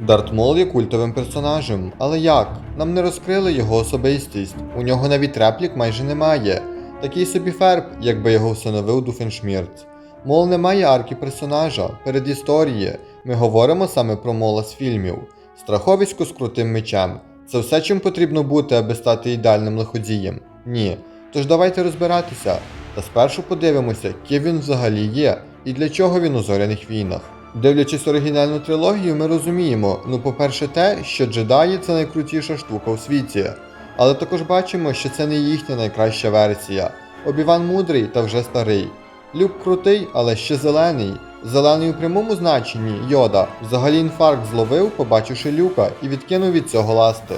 Дарт Мол є культовим персонажем, але як? Нам не розкрили його особистість. У нього навіть реплік майже немає. Такий собі ферб, якби його всиновив Дуфеншмірц. Мол не має арки персонажа, передісторії. Ми говоримо саме про мола з фільмів. Страховисько з крутим мечем. Це все, чим потрібно бути, аби стати ідеальним лиходієм? Ні. Тож давайте розбиратися. Та спершу подивимося, ким він взагалі є і для чого він у зоряних війнах. Дивлячись оригінальну трилогію, ми розуміємо, ну, по-перше, те, що джедаї це найкрутіша штука у світі. Але також бачимо, що це не їхня найкраща версія. Обіван мудрий та вже старий. Люк крутий, але ще зелений. Зелений у прямому значенні Йода взагалі інфаркт зловив, побачивши люка, і відкинув від цього ласти.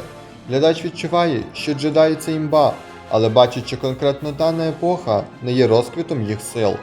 Глядач відчуває, що джедаї це імба, але бачить, що конкретно дана епоха не є розквітом їх сил.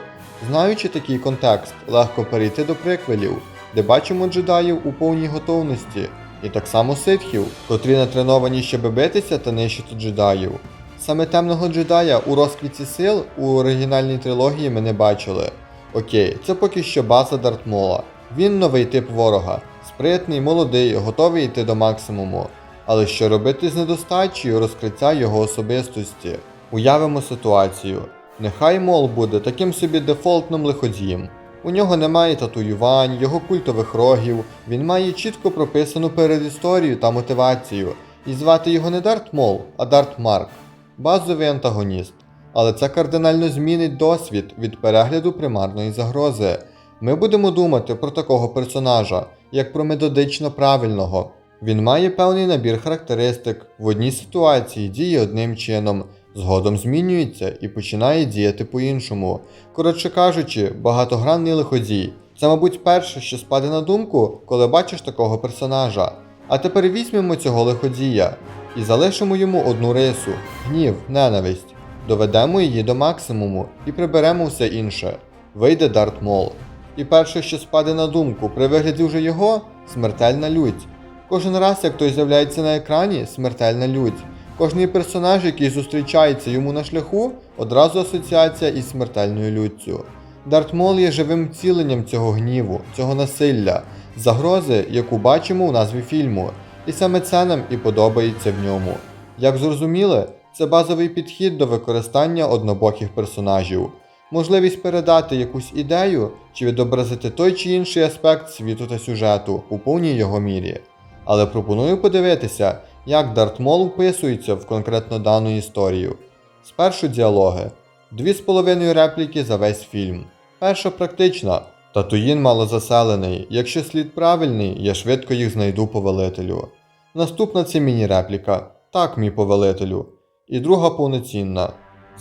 Знаючи такий контекст, легко перейти до приквелів, де бачимо джедаїв у повній готовності, і так само ситхів, котрі натреновані, щоб битися та нищити джедаїв. Саме темного джедая у розквіті сил у оригінальній трилогії ми не бачили. Окей, це поки що база Дартмола. Він новий тип ворога, спритний, молодий, готовий йти до максимуму. Але що робити з недостачею розкриття його особистості? Уявимо ситуацію. Нехай Мол буде таким собі дефолтним лиходієм. У нього немає татуювань, його культових рогів, він має чітко прописану передісторію та мотивацію. І звати його не Дарт Мол, а Дарт Марк. Базовий антагоніст. Але це кардинально змінить досвід від перегляду примарної загрози. Ми будемо думати про такого персонажа, як про методично правильного. Він має певний набір характеристик, в одній ситуації діє одним чином, згодом змінюється і починає діяти по-іншому. Коротше кажучи, багатогранний лиходій. Це, мабуть, перше, що спаде на думку, коли бачиш такого персонажа. А тепер візьмемо цього лиходія і залишимо йому одну рису гнів, ненависть. Доведемо її до максимуму і приберемо все інше. Вийде Дарт Мол. І перше, що спаде на думку при вигляді вже його смертельна лють. Кожен раз, як той з'являється на екрані, смертельна лють. Кожний персонаж, який зустрічається йому на шляху, одразу асоціація із смертельною люттю. Дарт Мол є живим вціленням цього гніву, цього насилля, загрози, яку бачимо у назві фільму, і саме це нам і подобається в ньому. Як зрозуміли, це базовий підхід до використання однобоких персонажів, можливість передати якусь ідею чи відобразити той чи інший аспект світу та сюжету у повній його мірі. Але пропоную подивитися, як Дарт Мол вписується в конкретно дану історію. Спершу діалоги. Дві з половиною репліки за весь фільм. Перша практична. Татуїн малозаселений. Якщо слід правильний, я швидко їх знайду повелителю. Наступна це міні-репліка. Так, мій повелителю. І друга повноцінна.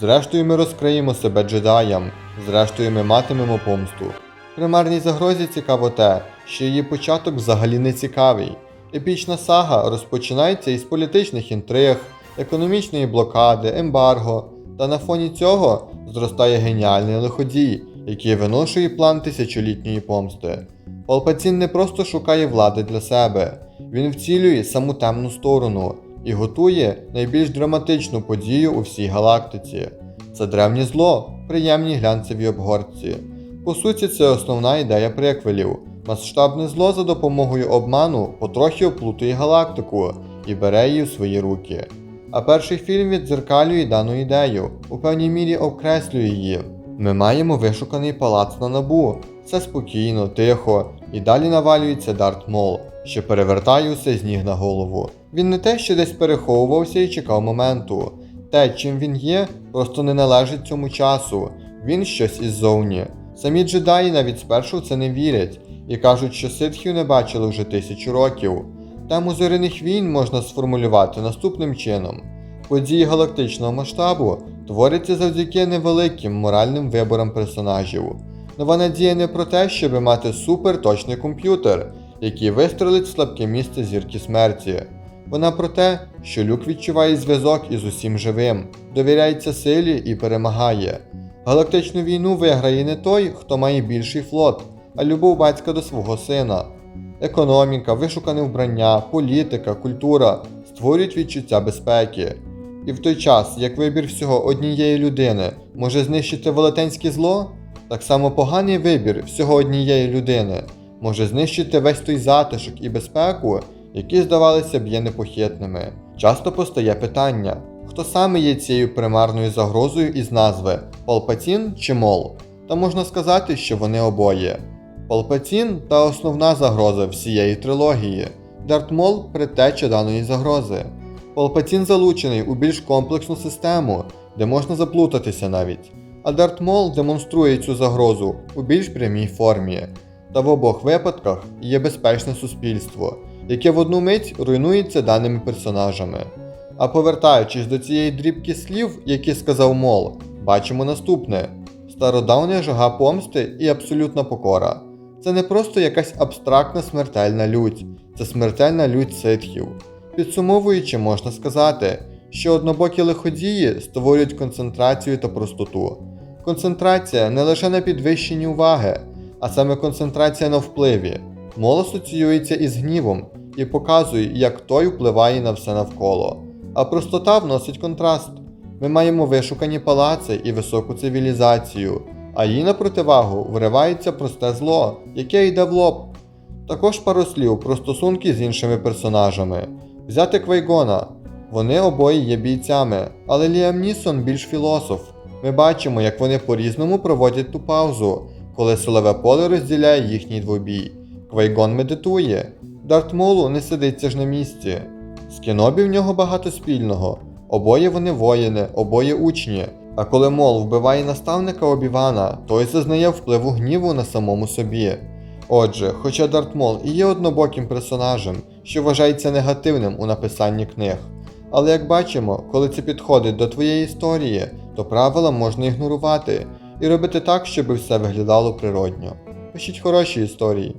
Зрештою, ми розкриємо себе джедаям, зрештою, ми матимемо помсту. Примарній загрозі цікаво те, що її початок взагалі не цікавий. Епічна сага розпочинається із політичних інтриг, економічної блокади, ембарго, та на фоні цього зростає геніальний лиходій, який виношує план тисячолітньої помсти. Палпацін не просто шукає влади для себе, він вцілює саму темну сторону і готує найбільш драматичну подію у всій галактиці. Це древнє зло, приємні глянцеві обгорці. По суті, це основна ідея приквелів. Масштабне зло за допомогою обману потрохи оплутує галактику і бере її в свої руки. А перший фільм віддзеркалює дану ідею, у певній мірі окреслює її. Ми маємо вишуканий палац на набу. Все спокійно, тихо, і далі навалюється Дарт Мол, що перевертає усе з ніг на голову. Він не те, що десь переховувався і чекав моменту. Те, чим він є, просто не належить цьому часу. Він щось іззовні. Самі джедаї навіть спершу в це не вірять і кажуть, що ситхів не бачили вже тисячу років. Тему зоряних війн можна сформулювати наступним чином: події галактичного масштабу творяться завдяки невеликим моральним виборам персонажів. Нова надія не про те, щоб мати суперточний комп'ютер, який вистрелить слабке місце зірки смерті. Вона про те, що люк відчуває зв'язок із усім живим, довіряється силі і перемагає. Галактичну війну виграє не той, хто має більший флот, а любов батька до свого сина. Економіка, вишукане вбрання, політика, культура створюють відчуття безпеки. І в той час, як вибір всього однієї людини може знищити велетенське зло, так само поганий вибір всього однієї людини може знищити весь той затишок і безпеку, які здавалися б є непохитними. Часто постає питання, хто саме є цією примарною загрозою із назви Палпатін чи Мол? Та можна сказати, що вони обоє. Палпатін та основна загроза всієї трилогії. Дарт Мол предтеча даної загрози. Палпатін залучений у більш комплексну систему, де можна заплутатися навіть. А Дарт Мол демонструє цю загрозу у більш прямій формі. Та в обох випадках є безпечне суспільство, яке в одну мить руйнується даними персонажами. А повертаючись до цієї дрібки слів, які сказав Мол, бачимо наступне: стародавня жага помсти і абсолютна покора. Це не просто якась абстрактна смертельна лють, це смертельна лють ситхів. Підсумовуючи, можна сказати, що однобокі лиходії створюють концентрацію та простоту. Концентрація не лише на підвищенні уваги, а саме концентрація на впливі. Мол асоціюється із гнівом і показує, як той впливає на все навколо. А простота вносить контраст. Ми маємо вишукані палаци і високу цивілізацію, а їй на противагу виривається просте зло, яке йде в лоб. Також пару слів про стосунки з іншими персонажами. Взяти Квейгона. Вони обоє є бійцями, але Ліам Нісон більш філософ. Ми бачимо, як вони по-різному проводять ту паузу, коли силове поле розділяє їхній двобій. Квейгон медитує. Дарт Молу не сидиться ж на місці. З Кенобі в нього багато спільного. Обоє вони воїни, обоє учні. А коли Мол вбиває наставника Обівана, той зазнає впливу гніву на самому собі. Отже, хоча Дарт Мол і є однобоким персонажем, що вважається негативним у написанні книг. Але як бачимо, коли це підходить до твоєї історії, то правила можна ігнорувати і робити так, щоб все виглядало природньо. Пишіть хороші історії.